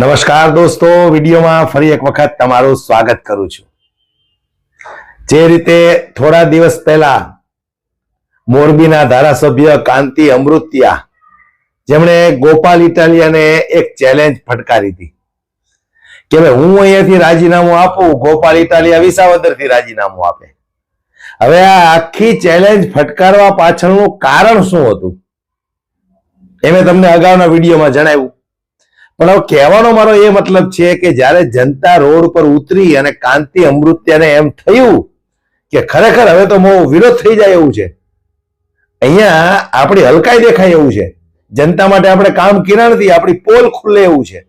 નમસ્કાર દોસ્તો, વિડીયોમાં ફરી એક વખત તમારું સ્વાગત કરું છું. જે રીતે થોડા દિવસ પહેલા મોરબીના ધારાસભ્ય કાંતિ અમૃતિયા, જેમણે ગોપાલ ઇટાલિયાને એક ચેલેન્જ ફટકારી હતી કે ભાઈ, હું અહીંયાથી રાજીનામું આપું, ગોપાલ ઇટાલિયા વિસાવદરથી રાજીનામું આપે. હવે આ આખી ચેલેન્જ ફટકારવા પાછળનું કારણ શું હતું? એ તમને અગાઉના વિડીયોમાં જણાવ્યું. પણ હવે કહેવાનો મારો એ મતલબ છે કે જ્યારે જનતા રોડ પર ઉતરી અને કાંતિ અમૃત્યાને એમ થયું કે ખરેખર હવે તો બહુ વિરોધ થઈ જાય એવું છે. અહીંયા આપણી હલકાઈ દેખાય એવું છે. જનતા માટે આપણે કામ કર્યા નથી, આપણી પોલ ખુલ્લે એવું છે.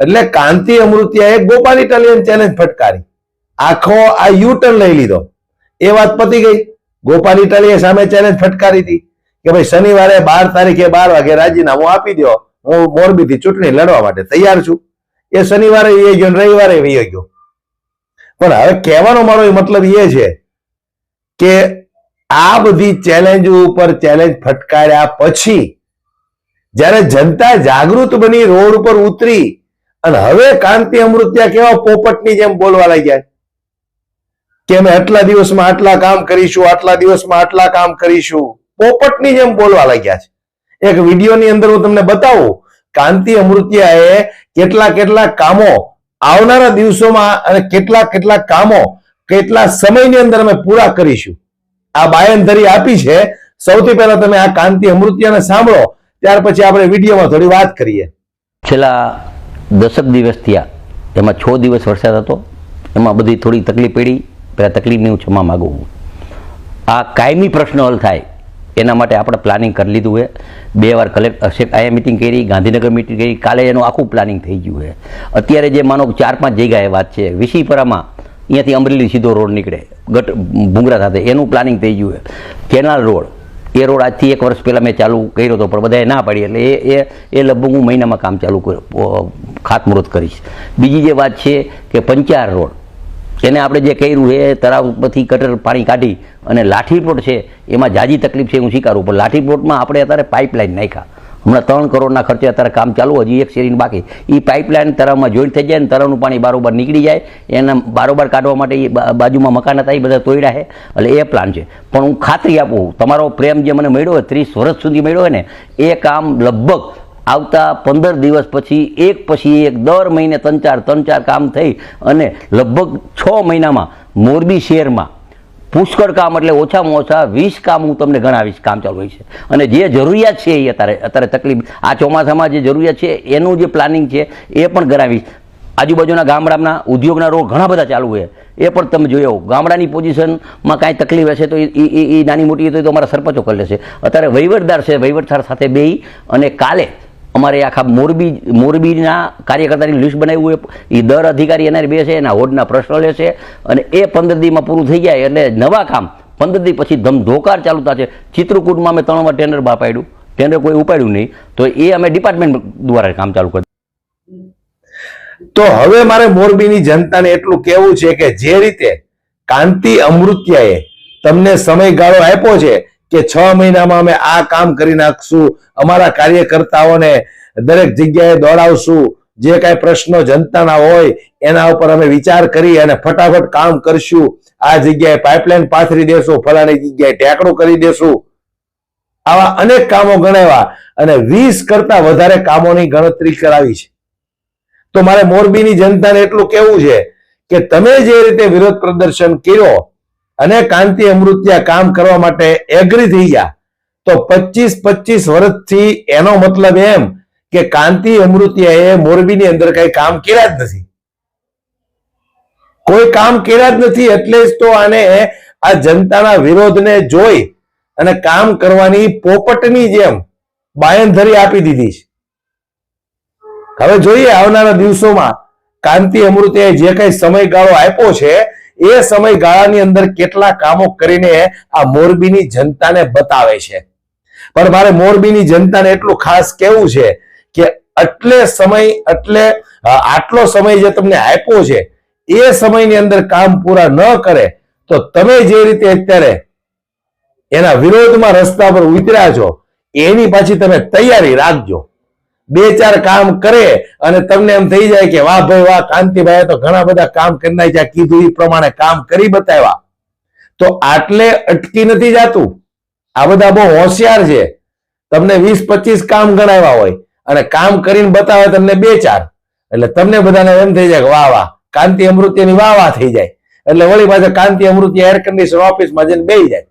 એટલે કાંતિ અમૃત્યાએ ગોપાલ ઇટાલિયન ચેલેન્જ ફટકારી. આખો આ યુ ટર્ન લઈ લીધો. એ વાત પતી ગઈ. ગોપાલ ઇટાલિયે સામે ચેલેન્જ ફટકારી હતી કે ભાઈ શનિવારે બાર તારીખે બાર વાગે રાજીનામું આપી દો હું મોરબીથી ચૂંટણી લડવા માટે તૈયાર છું. એ શનિવારે ગયો રવિવારે વહી ગયો. પણ હવે કહેવાનો મારો મતલબ એ છે કે આ બધી ચેલેન્જ ઉપર ચેલેન્જ ફટકાર્યા પછી જ્યારે જનતા જાગૃત બની રોડ ઉપર ઉતરી અને હવે કાંતિ અમૃત્યા કેવા પોપટની જેમ બોલવા લાગ્યા કે અમે આટલા દિવસમાં આટલા કામ કરીશું, આટલા દિવસમાં આટલા કામ કરીશું. પોપટની જેમ બોલવા લાગ્યા છે. એક વિડીયોની અંદર હું તમને બતાવું, કાંતિ અમૃતિયાએ કેટલા કેટલા કામો આવનારા દિવસોમાં અને કેટલા કેટલા કામો કેટલા સમયની અંદર અમે પૂરા કરીશું. આ બાયંધરી આપી છે. સૌથી પહેલા તમે આ કાંતિ અમૃત્યાને સાંભળો, ત્યાર પછી આપણે વિડીયોમાં થોડી વાત કરીએ. છેલ્લા દસક દિવસ થયા. એમાં છ દિવસ વરસાદ હતો. એમાં બધી થોડી તકલીફ પડી. પહેલાં તકલીફની હું ક્ષમા માગું. આ કાયમી પ્રશ્ન હલ થાય. એના માટે આપણે પ્લાનિંગ કરી લીધું છે. બે વાર કલેક્ટર આયા મિટિંગ કરી, ગાંધીનગર મિટિંગ કરી, કાલે એનું આખું પ્લાનિંગ થઈ ગયું છે. અત્યારે જે માનો ચાર પાંચ જગ્યાએ વાત છે, વિશીપરામાં અહીંયાથી અમરેલી સીધો રોડ નીકળે, ગટ, ભૂંગરા સાથે, એનું પ્લાનિંગ થઈ ગયું છે. કેનાલ રોડ, એ રોડ આજથી એક વર્ષ પહેલાં મેં ચાલુ કર્યો હતો, પણ બધાએ ના પાડી, એટલે એ એ એ લગભગ હું મહિનામાં કામ ચાલુ ખાતમુહૂર્ત કરીશ. બીજી જે વાત છે કે પંચાર રોડ એને આપણે જે કર્યું એ તળાવ ઉપરથી કટર પાણી કાઢી અને લાઠીપોટ છે, એમાં જાજી તકલીફ છે, હું સ્વીકારું, પણ લાઠીપોટમાં આપણે અત્યારે પાઇપલાઇન નાખ્યા. હમણાં ત્રણ કરોડના ખર્ચે અત્યારે કામ ચાલુ, હજી એક શેરીની બાકી. એ પાઇપલાઇન તળાવમાં જોઈન્ટ થઈ જાય ને તળાવનું પાણી બારોબાર નીકળી જાય, એના બારોબાર કાઢવા માટે એ બાજુમાં મકાન હતા એ બધા તોડ્યા છે, એટલે એ પ્લાન છે. પણ હું ખાતરી આપું તમારો પ્રેમ જે મને મળ્યો હોય, ત્રીસ વર્ષ સુધી મળ્યો હોય ને, એ કામ લગભગ આવતા પંદર દિવસ પછી, એક પછી એક, દર મહિને ત્રણ ચાર ત્રણ ચાર કામ થઈ અને લગભગ છ મહિનામાં મોરબી શહેરમાં પુષ્કળ કામ એટલે ઓછામાં ઓછા વીસ કામ હું તમને ગણાવીશ, કામ ચાલુ હોય છે. અને જે જરૂરિયાત છે એ અત્યારે અત્યારે તકલીફ, આ ચોમાસામાં જે જરૂરિયાત છે, એનું જે પ્લાનિંગ છે, એ પણ ગણાવીશ. આજુબાજુના ગામડાના ઉદ્યોગના રોડ ઘણા બધા ચાલુ છે એ પણ તમે જોયો ગામડાની પોઝિશનમાં કાંઈ તકલીફ હશે તો એ નાની મોટી તો અમારા સરપંચો કરી લેશે. અત્યારે વહીવટદાર છે, વહીવટદાર સાથે બે અને કાલે અમારે આખા મોરબી, મોરબીના કાર્યકર્તાની લિસ્ટ બનાવ્યું એ દર અધિકારી એના બે છે એના હોડના પ્રશ્નો લેશે, અને એ પંદર દીમાં પૂરું થઈ જાય, એટલે નવા કામ. પંદર દી પછી ધમધોકાર ચાલુ છે ચિત્રકૂટમાં અમે ત્રણ વાર ટેન્ડર બહાર ટેન્ડર કોઈ ઉપાડ્યું નહીં. તો એ અમે ડિપાર્ટમેન્ટ દ્વારા કામ ચાલુ કર્યું. તો હવે મારે મોરબીની જનતાને એટલું કહેવું છે કે જે રીતે કાંતિ અમૃત્યાએ તમને સમયગાળો આપ્યો છે કે છ મહિનામાં અમે આ કામ કરી નાખશું. અમારા કાર્યકર્તાઓને દરેક જગ્યાએ દોડાવશું. જે કાંઈ પ્રશ્નો જનતાના હોય, એના ઉપર અમે વિચાર કરી અને ફટાફટ કામ કરશું. આ જગ્યાએ પાઇપલાઇન પાથરી દેશું, ફલાણી જગ્યાએ ટેકડો કરી દેશું. આવા અનેક કામો ગણાવ્યા અને વીસ કરતા વધારે કામોની ગણતરી કરાવી છે. તો મારે મોરબીની જનતાને એટલું કહેવું છે કે તમે જે રીતે વિરોધ પ્રદર્શન કર્યો અને કાંતિ અમૃત્યા કામ કરવા માટે એગ્રી થઈ ગયા. તો પચીસ પચીસ વર્ષથી એનો મતલબ એમ કે કાંતિ અમૃત્યાએ મોરબીની અંદર કઈ કામ કર્યા જ નથી. કોઈ કામ કર્યા જ નથી એટલે જ તો આને આ જનતાના વિરોધને જોઈ અને કામ કરવાની પોપટની જેમ બાયંધરી આપી દીધી છે. હવે જોઈએ આવનારા દિવસોમાં કાંતિ અમૃતે જે કઈ સમયગાળો આપ્યો છે એ સમયગાળાની અંદર કેટલા કામો કરીને આ મોરબીની જનતાને બતાવે છે. પણ મારે મોરબીની જનતાને એટલું ખાસ કેવું છે કે એટલે સમય એટલે આટલો સમય જે તમને આપ્યો છે, એ સમયની અંદર કામ પૂરા ન કરે, તો તમે જે રીતે અત્યારે એના વિરોધમાં રસ્તા પર ઉતર્યા છો, એની પાછી તમે તૈયારી રાખજો. બે ચાર કામ કરે અને તમને એમ થઈ જાય કે વાહ ભાઈ, વાહ કાંતિભાઈ તો ઘણા બધા કામ કરી નાખ્યા, કીધું એ પ્રમાણે કામ કરી બતાવ્યા. તો આટલે અટકી નથી જાતું. આ બધા બહુ હોશિયાર છે. તમને વીસ પચીસ કામ ગણાવ્યા હોય અને કામ કરીને બતાવે તમને બે ચાર. એટલે તમને બધાને એમ થઈ જાય કે વાહ વાહ, કાંતિ અમૃત્યની વાહ વાહ થઈ જાય. એટલે વળી પાછા કાંતિ અમૃત્ય એર કન્ડિશન ઓફિસમાં જઈને બેસી જાય.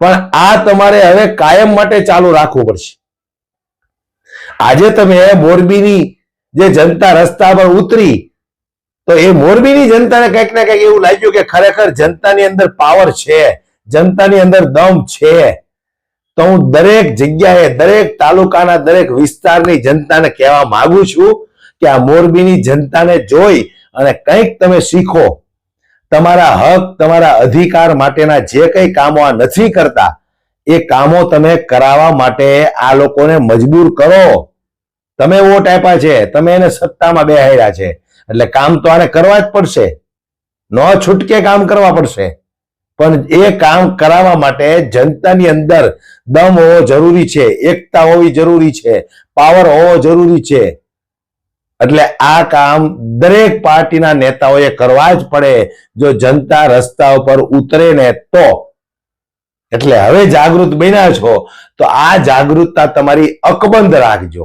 પણ આ તમારે હવે કાયમ માટે ચાલુ રાખવું પડશે. આજે તમે મોરબીની જે જનતા રસ્તા પર ઉતરી, તો એ મોરબીની જનતાને કંઈક ને કંઈક એવું લાગ્યું કે ખરેખર જનતાની અંદર પાવર છે, જનતાની અંદર દમ છે. તો હું દરેક જગ્યાએ, દરેક તાલુકાના, દરેક વિસ્તારની જનતાને કહેવા માંગુ છું કે આ મોરબીની જનતાને જોઈ અને કંઈક તમે શીખો. તમારા હક, તમારા અધિકાર માટેના જે કંઈ કામો આ નથી કરતા એ કામો તમે કરાવવા માટે આ લોકોને મજબૂર કરો. તમે વોટ આપ્યા છે, તમે એને સત્તામાં બેહાડ્યા છે. એટલે કામ તો આને કરવા જ પડશે. ન છૂટકે કામ કરવા પડશે. પણ એ કામ કરાવવા માટે જનતાની અંદર દમ હોવો જરૂરી છે, એકતા હોવી જરૂરી છે, પાવર હોવો જરૂરી છે. એટલે આ કામ દરેક પાર્ટીના નેતાઓએ કરવા જ પડે. જો જનતા રસ્તા ઉપર ઉતરે ને તો એટલે હવે જાગૃત બન્યા છો, તો આ જાગૃતતા તમારી અકબંધ રાખજો.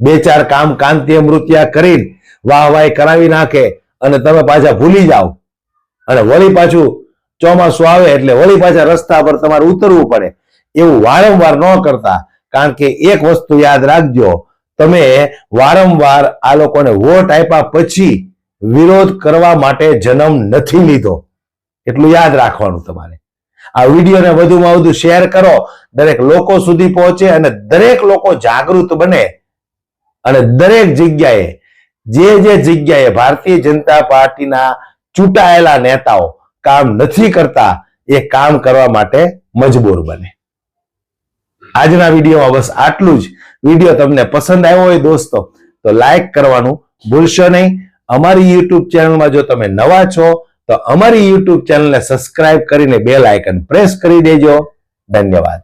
બે ચાર કામ કાંતિ અમૃત્યા કરીને વાહ વાહ કરાવી નાખે અને તમે પાછા ભૂલી જાઓ. અને વળી પાછું ચોમાસું આવે એટલે વળી પાછા રસ્તા પર તમારે ઉતરવું પડે. એવું વારંવાર ન કરતા, કારણ કે એક વસ્તુ યાદ રાખજો, તમે વારંવાર આ લોકોને વોટ આપ્યા પછી વિરોધ કરવા માટે જન્મ નથી લીધો. એટલું યાદ રાખવાનું તમારે. આ વિડીયોને વધુમાં વધુ શેર કરો. દરેક લોકો સુધી પહોંચે અને દરેક લોકો જાગૃત બને. અને દરેક જગ્યાએ, જે જે જગ્યાએ ભારતીય જનતા પાર્ટીના ચૂંટાયેલા નેતાઓ કામ નથી કરતા, એ કામ કરવા માટે મજબૂર બને. આજના વિડીયોમાં બસ આટલું જ. વીડિયો તમને પસંદ આવ્યો હોય દોસ્તો, તો લાઈક કરવાનું ભૂલશો નહીં. અમારી યુટ્યુબ ચેનલમાં જો તમે નવા છો તો અમારી યુટ્યુબ ચેનલને સબસ્ક્રાઇબ કરીને બેલ આઇકન પ્રેસ કરી દેજો. ધન્યવાદ.